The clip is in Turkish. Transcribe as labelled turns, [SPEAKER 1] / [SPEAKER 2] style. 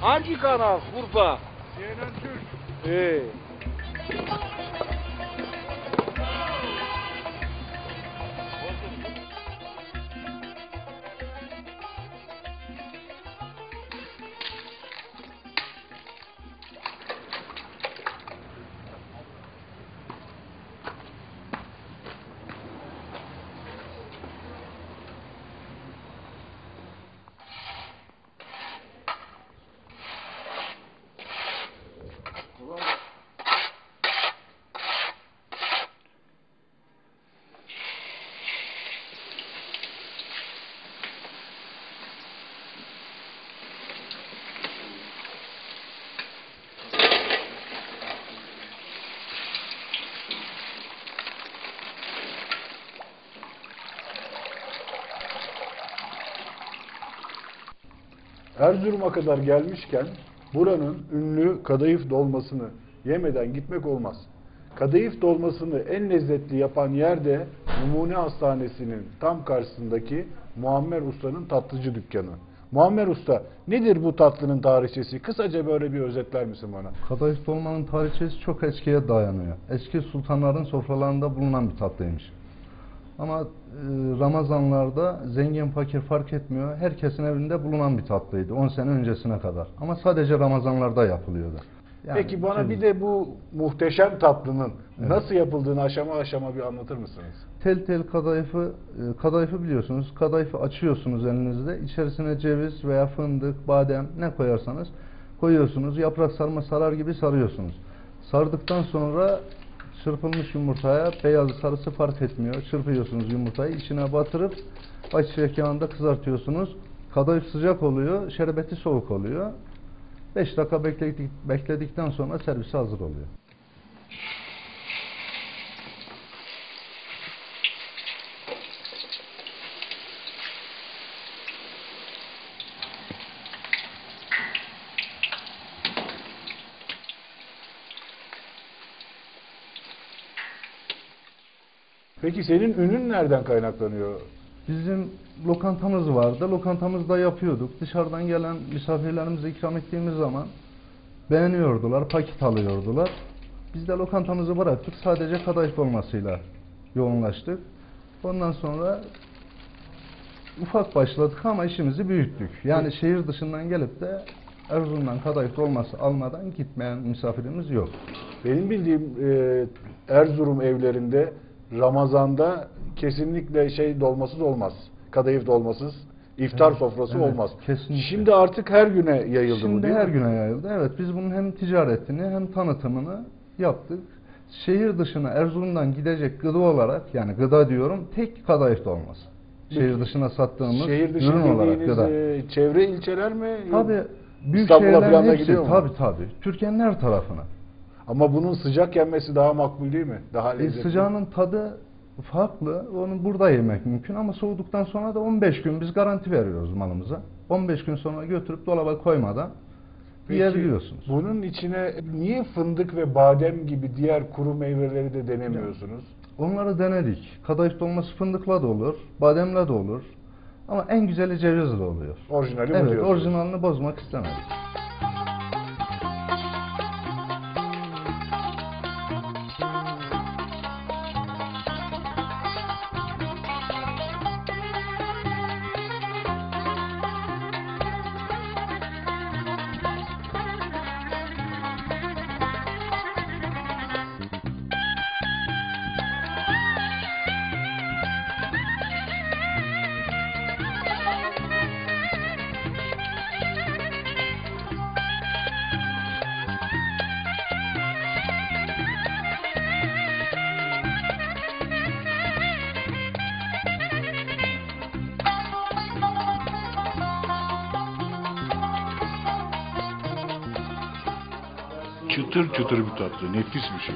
[SPEAKER 1] Hangi kanal? Urfa.
[SPEAKER 2] CNN Türk.
[SPEAKER 1] Ee,
[SPEAKER 3] Erzurum'a kadar gelmişken buranın ünlü kadayıf dolmasını yemeden gitmek olmaz. Kadayıf dolmasını en lezzetli yapan yer de Numune Hastanesi'nin tam karşısındaki Muammer Usta'nın tatlıcı dükkanı. Muammer Usta, nedir bu tatlının tarihçesi? Kısaca böyle bir özetler misin bana?
[SPEAKER 4] Kadayıf dolmanın tarihçesi çok eskiye dayanıyor. Eski sultanların sofralarında bulunan bir tatlıymış. Ama e, Ramazanlarda zengin fakir fark etmiyor. Herkesin evinde bulunan bir tatlıydı 10 sene öncesine kadar. Ama sadece Ramazanlarda yapılıyordu. Yani
[SPEAKER 3] Peki bana bir de bu muhteşem tatlının
[SPEAKER 4] Evet.
[SPEAKER 3] nasıl yapıldığını aşama aşama bir anlatır mısınız?
[SPEAKER 4] Tel tel kadayıfı, e, kadayıfı biliyorsunuz. Kadayıfı açıyorsunuz elinizde. İçerisine ceviz veya fındık, badem ne koyarsanız koyuyorsunuz. Yaprak sarma sarar gibi sarıyorsunuz. Sardıktan sonra çırpılmış yumurtaya beyazı sarısı fark etmiyor. Çırpıyorsunuz yumurtayı içine batırıp ayçiçek yağında kızartıyorsunuz. Kadayıf sıcak oluyor, şerbeti soğuk oluyor. 5 dakika bekledik, bekledikten sonra servise hazır oluyor.
[SPEAKER 3] Peki senin ünün nereden kaynaklanıyor?
[SPEAKER 4] Bizim lokantamız vardı. Lokantamızda yapıyorduk. Dışarıdan gelen misafirlerimize ikram ettiğimiz zaman beğeniyordular, paket alıyordular. Biz de lokantamızı bıraktık. Sadece kadayıf olmasıyla yoğunlaştık. Ondan sonra ufak başladık ama işimizi büyüttük. Yani şehir dışından gelip de Erzurum'dan kadayıf dolması almadan gitmeyen misafirimiz yok.
[SPEAKER 3] Benim bildiğim e, Erzurum evlerinde Ramazan'da kesinlikle şey dolmasız olmaz. Kadayıf dolmasız, iftar
[SPEAKER 4] Evet,
[SPEAKER 3] sofrası
[SPEAKER 4] evet,
[SPEAKER 3] olmaz.
[SPEAKER 4] kesinlikle.
[SPEAKER 3] Şimdi artık her güne yayıldı bu
[SPEAKER 4] Şimdi
[SPEAKER 3] değil
[SPEAKER 4] her
[SPEAKER 3] mi?
[SPEAKER 4] güne yayıldı. Evet biz bunun hem ticaretini hem tanıtımını yaptık. Şehir dışına Erzurum'dan gidecek gıda olarak yani gıda diyorum tek kadayıf dolması. Şehir dışına sattığımız
[SPEAKER 3] Şehir dışı
[SPEAKER 4] ürün olarak gıda.
[SPEAKER 3] e, çevre ilçeler mi?
[SPEAKER 4] Tabii büyük
[SPEAKER 3] İstanbul'a
[SPEAKER 4] şehirlerin hepsi tabii tabii. Türkiye'nin her tarafına.
[SPEAKER 3] Ama bunun sıcak yenmesi daha makbul değil mi? Daha
[SPEAKER 4] E,
[SPEAKER 3] lezzetli.
[SPEAKER 4] sıcağının tadı farklı. Onu burada yemek mümkün ama soğuduktan sonra da 15 gün biz garanti veriyoruz malımıza. 15 gün sonra götürüp dolaba koymadan
[SPEAKER 3] Peki,
[SPEAKER 4] yiyebiliyorsunuz.
[SPEAKER 3] Bunun içine niye fındık ve badem gibi diğer kuru meyveleri de denemiyorsunuz?
[SPEAKER 4] Onları denedik. Kadayıf dolması fındıkla da olur, bademle de olur. Ama en güzeli cevizle oluyor.
[SPEAKER 3] Orijinali
[SPEAKER 4] Evet,
[SPEAKER 3] diyorsunuz.
[SPEAKER 4] orijinalini bozmak istemedik.
[SPEAKER 2] Çıtır çıtır bir tatlı. Nefis bir şey.